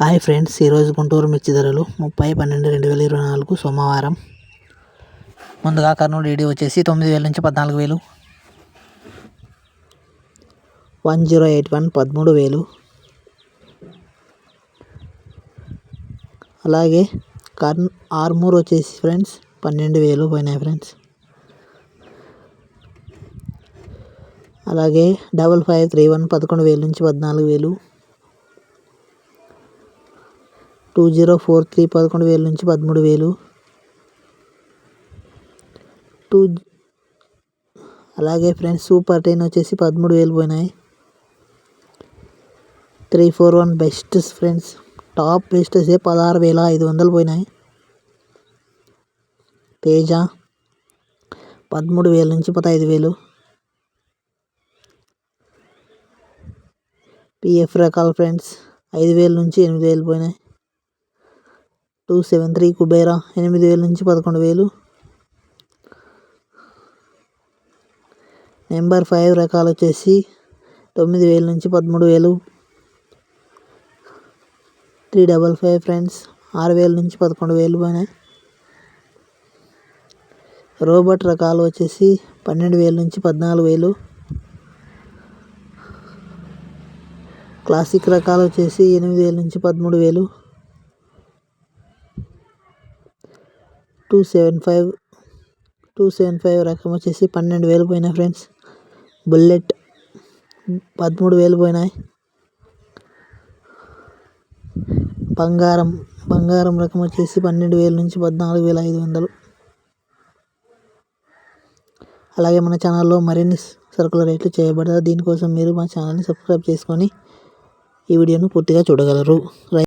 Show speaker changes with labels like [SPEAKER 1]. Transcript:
[SPEAKER 1] Hi friends ఈరోజు గుంటూరు మిర్చి ధరలు ముప్పై పన్నెండు రెండు వేల ఇరవై నాలుగు సోమవారం. ముందుగా కర్నూలు డీడీ వచ్చేసి తొమ్మిది వేల నుంచి పద్నాలుగు వేలు. వన్ జీరో ఎయిట్ వన్ పదమూడు వేలు. అలాగే కర్న్ ఆర్మూర్ వచ్చేసి ఫ్రెండ్స్ పన్నెండు వేలు పోయినాయి ఫ్రెండ్స్. అలాగే డబల్ ఫైవ్ త్రీ వన్ పదకొండు వేలు నుంచి పద్నాలుగు వేలు. టూ జీరో ఫోర్ త్రీ పదకొండు వేల నుంచి పదమూడు వేలు. టూ అలాగే ఫ్రెండ్స్ సూపర్ టెన్ వచ్చేసి పదమూడు వేలు పోయినాయి. Three four one best friends top best పదహారు వేల ఐదు వందలు పోయినాయి. తేజ పదమూడు వేల నుంచి పదహైదు వేలు. పిఎఫ్ రకాల ఫ్రెండ్స్ ఐదు వేల నుంచి ఎనిమిది వేలు పోయినాయి. టూ సెవెన్ త్రీ కుబేరా ఎనిమిది వేల నుంచి పదకొండు వేలు. నెంబర్ ఫైవ్ రకాలు వచ్చేసి తొమ్మిది వేల నుంచి పదమూడు వేలు. త్రీ డబల్ ఫైవ్ ఫ్రెండ్స్ ఆరు వేల నుంచి పదకొండు వేలు పోయినాయి. రోబోట్ రకాలు వచ్చేసి పన్నెండు వేల నుంచి పద్నాలుగు వేలు. క్లాసిక్ రకాలు వచ్చేసి ఎనిమిది వేల నుంచి పదమూడు వేలు. Two seven five two seven five రకం వచ్చేసి పన్నెండు వేలు పోయినాయి ఫ్రెండ్స్. బుల్లెట్ పదమూడు వేలు పోయినాయి. బంగారం బంగారం రకం వచ్చేసి పన్నెండు వేల నుంచి పద్నాలుగు వేల ఐదు వందలు. అలాగే మన ఛానల్లో మరిన్ని సరుకుల రేట్లు చేయబడతాయి. దీనికోసం మీరు మా ఛానల్ని సబ్స్క్రైబ్ చేసుకొని ఈ వీడియోను పూర్తిగా చూడగలరు.